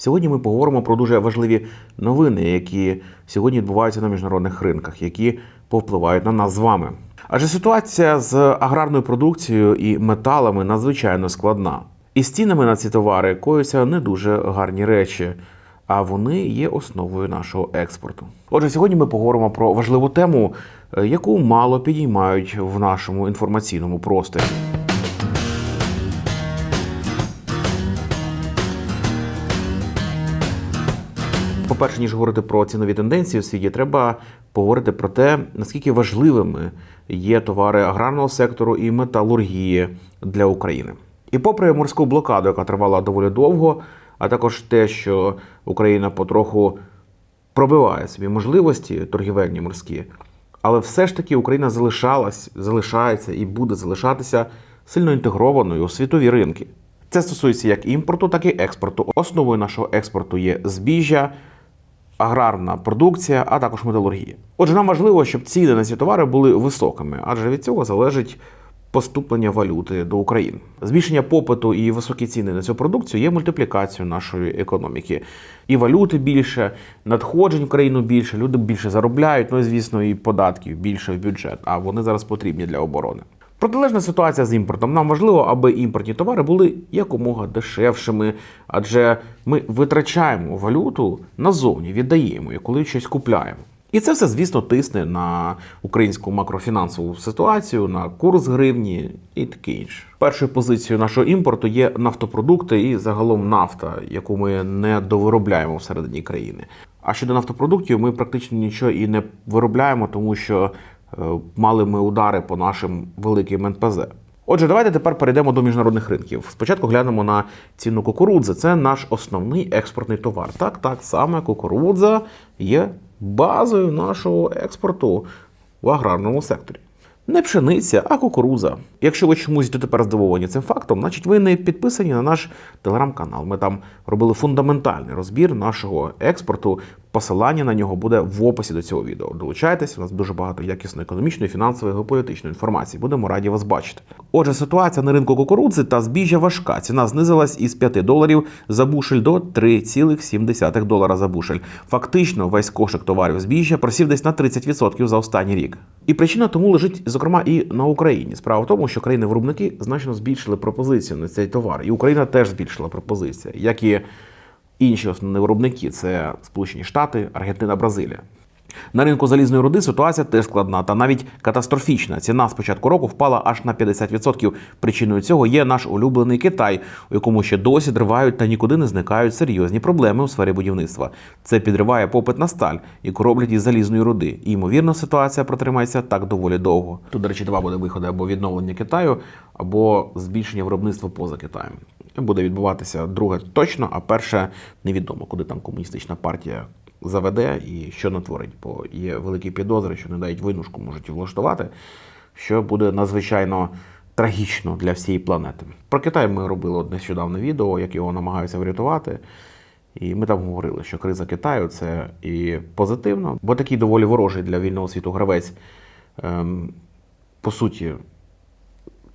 Сьогодні ми поговоримо про дуже важливі новини, які сьогодні відбуваються на міжнародних ринках, які повпливають на нас з вами. Адже ситуація з аграрною продукцією і металами надзвичайно складна. І з цінами на ці товари коються не дуже гарні речі, а вони є основою нашого експорту. Отже, сьогодні ми поговоримо про важливу тему, е, яку мало підіймають в нашому інформаційному просторі. По-перше, ніж говорити про цінові тенденції у світі, треба поговорити про те, наскільки важливими є товари аграрного сектору і металургії для України. І попри морську блокаду, яка тривала доволі довго, а також те, що Україна потроху пробиває собі можливості торгівельні морські, але все ж таки Україна залишалась, залишається і буде залишатися сильно інтегрованою у світові ринки. Це стосується як імпорту, так і експорту. Основою нашого експорту є збіжжя, аграрна продукція, а також металургія. Отже, нам важливо, щоб ціни на ці товари були високими, адже від цього залежить поступлення валюти до України. Збільшення попиту і високі ціни на цю продукцію є мультиплікацією нашої економіки. І валюти більше, надходжень в країну більше, люди більше заробляють, ну і звісно, і податків більше в бюджет, а вони зараз потрібні для оборони. Протилежна ситуація з імпортом. Нам важливо, аби імпортні товари були якомога дешевшими, адже ми витрачаємо валюту назовні, віддаємо, і коли щось купляємо. І це все, звісно, тисне на українську макрофінансову ситуацію, на курс гривні і таке інше. Першою позицією нашого імпорту є нафтопродукти і загалом нафта, яку ми не довиробляємо всередині країни. А щодо нафтопродуктів, ми практично нічого і не виробляємо, тому що мали ми удари по нашим великим НПЗ. Отже, давайте тепер перейдемо до міжнародних ринків. Спочатку глянемо на ціну кукурудзи. Це наш основний експортний товар. Так, так саме кукурудза є базою нашого експорту в аграрному секторі. Не пшениця, а кукуруза. Якщо ви чомусь дотепер здивовані цим фактом, значить ви не підписані на наш телеграм-канал. Ми там робили фундаментальний розбір нашого експорту. Посилання на нього буде в описі до цього відео. Долучайтесь, у нас дуже багато якісної економічної, фінансової, геополітичної інформації. Будемо раді вас бачити. Отже, ситуація на ринку кукурудзи та збіжжя важка. Ціна знизилась із 5 доларів за бушель до 3,7 долара за бушель. Фактично, весь кошик товарів збіжжя просів десь на 30% за останній рік. І причина тому лежить, зокрема, і на Україні. Справа в тому, що країни-виробники значно збільшили пропозицію на цей товар, і Україна теж збільшила пропозицію, як і інші основні виробники це Сполучені Штати, Аргентина, Бразилія. На ринку залізної руди ситуація теж складна та навіть катастрофічна. Ціна з початку року впала аж на 50%. Причиною цього є наш улюблений Китай, у якому ще досі тривають та нікуди не зникають серйозні проблеми у сфері будівництва. Це підриває попит на сталь, яку роблять із залізної руди. І ймовірно, ситуація протримається так доволі довго. Тут, до речі, два буде виходи або відновлення Китаю, або збільшення виробництва поза Китаєм. Буде відбуватися друге точно, а перше невідомо, куди там комуністична партія заведе і що натворить. Бо є великі підозри, що не дають винушку можуть влаштувати, що буде надзвичайно трагічно для всієї планети. Про Китай ми робили от нещодавно відео, як його намагаються врятувати. І ми там говорили, що криза Китаю це і позитивно, бо такий доволі ворожий для вільного світу гравець, ем, по суті,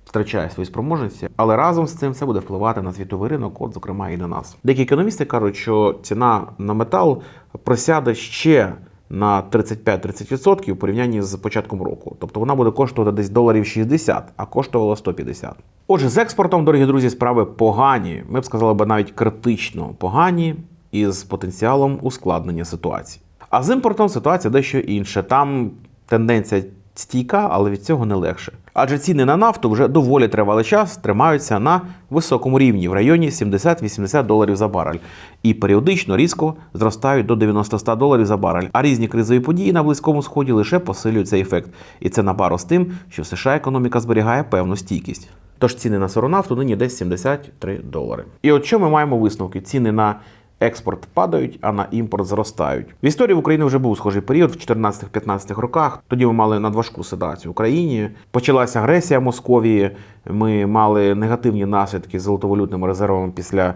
втрачає свої спроможності, але разом з цим це буде впливати на світовий ринок, от, зокрема, і на нас. Деякі економісти кажуть, що ціна на метал просяде ще на 35-30% у порівнянні з початком року. Тобто вона буде коштувати десь доларів 60, а коштувала 150. Отже, з експортом, дорогі друзі, справи погані. Ми б сказали би навіть критично погані із потенціалом ускладнення ситуації. А з імпортом ситуація дещо інша. Там тенденція стійка, але від цього не легше. Адже ціни на нафту вже доволі тривалий час тримаються на високому рівні в районі 70-80 доларів за барель, і періодично різко зростають до 90-100 доларів за барель. А різні кризові події на близькому сході лише посилюють цей ефект. І це на пару з тим, що в США економіка зберігає певну стійкість. Тож ціни на сиронафту нині десь 73 долари. І от що ми маємо висновки? Ціни на експорт падають, а на імпорт зростають. В історії в Україні вже був схожий період в 14-15 роках. Тоді ми мали надважку ситуацію в Україні. Почалася агресія Московії. Ми мали негативні наслідки з золотовалютними резервами після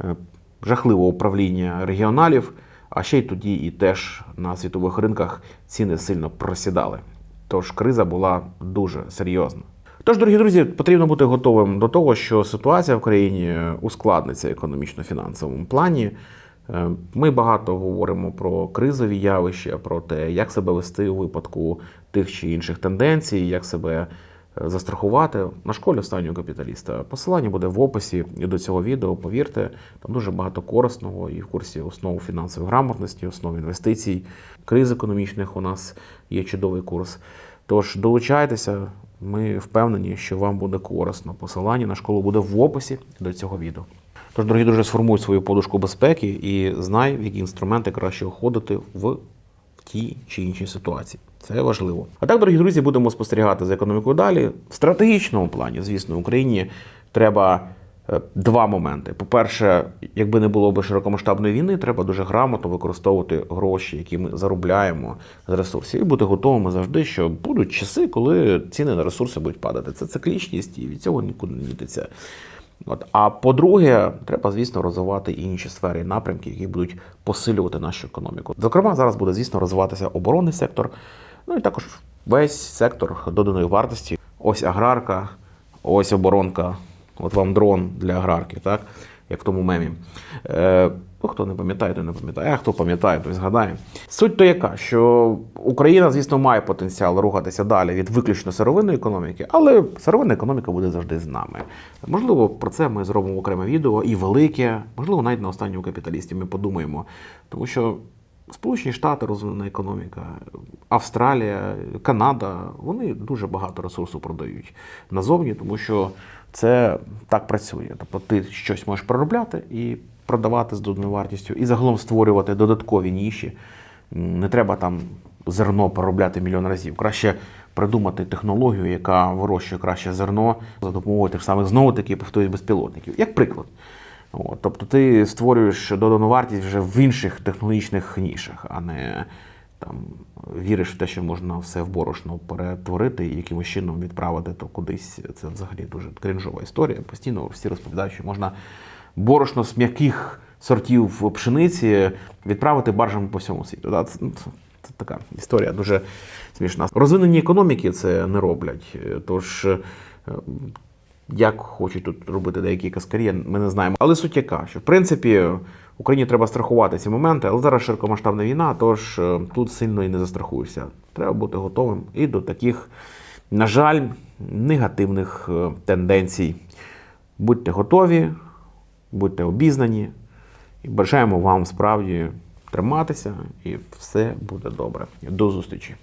е, жахливого управління регіоналів. А ще й тоді і теж на світових ринках ціни сильно просідали. Тож криза була дуже серйозна. Тож, дорогі друзі, потрібно бути готовим до того, що ситуація в країні ускладниться економічно-фінансовому плані. Е, Ми багато говоримо про кризові явища, про те, як себе вести у випадку тих чи інших тенденцій, як себе е, застрахувати на школі останнього капіталіста. Посилання буде в описі і до цього відео. Повірте, там дуже багато корисного і в курсі основ фінансової грамотності, основ інвестицій, криз економічних. У нас є чудовий курс. Тож долучайтеся, ми впевнені, що вам буде корисно. Посилання на школу буде в описі до цього відео. Тож, дорогі друзі, сформуй свою подушку безпеки і знай, в які інструменти краще входити в тій чи іншій ситуації. Це важливо. А так, дорогі друзі, будемо спостерігати за економікою далі. В стратегічному плані, звісно, Україні треба два моменти. По-перше, якби не було б широкомасштабної війни, треба дуже грамотно використовувати гроші, які ми заробляємо з ресурсів, і бути готовими завжди, що будуть часи, коли ціни на ресурси будуть падати. Це циклічність, і від цього нікуди не дітися. От. А по-друге, треба, звісно, розвивати інші сфери і напрямки, які будуть посилювати нашу економіку. Зокрема, зараз буде, звісно, розвиватися оборонний сектор, ну і також весь сектор доданої вартості. Ось аграрка, ось оборонка, от вам дрон для аграрки, так? як в тому мемі. Е, ну, хто не пам'ятає, то не пам'ятає, а хто пам'ятає, той згадає. Суть то яка, що Україна, звісно, має потенціал рухатися далі від виключно сировинної економіки, але сировинна економіка буде завжди з нами. Можливо, про це ми зробимо окреме відео і велике, можливо, навіть на останньому капіталісті ми подумаємо. Тому що Сполучені Штати розвинена економіка, Австралія, Канада, вони дуже багато ресурсу продають назовні, тому що це так працює. Тобто ти щось можеш проробляти і продавати з доданою вартістю, і загалом створювати додаткові ніші. Не треба там зерно проробляти мільйон разів. Краще придумати технологію, яка вирощує краще зерно за допомогою тих самих знову таки повторюсь, безпілотників. Як приклад. От, тобто ти створюєш додану вартість вже в інших технологічних нішах, а не там віриш в те, що можна все в борошно перетворити і якимось чином відправити то кудись. Це взагалі дуже крінжова історія. Постійно всі розповідають, що можна борошно з м'яких сортів пшениці відправити баржами по всьому світу. Ну, це, це така історія дуже смішна. Розвинені економіки це не роблять. Тож. Як хочуть тут робити деякі каскарі, ми не знаємо. Але суть яка, що в принципі Україні треба страхувати ці моменти, але зараз широкомасштабна війна, тож е, тут сильно і не застрахуєшся. Треба бути готовим і до таких, на жаль, негативних е, тенденцій. Будьте готові, будьте обізнані і бажаємо вам справді триматися, і все буде добре. До зустрічі!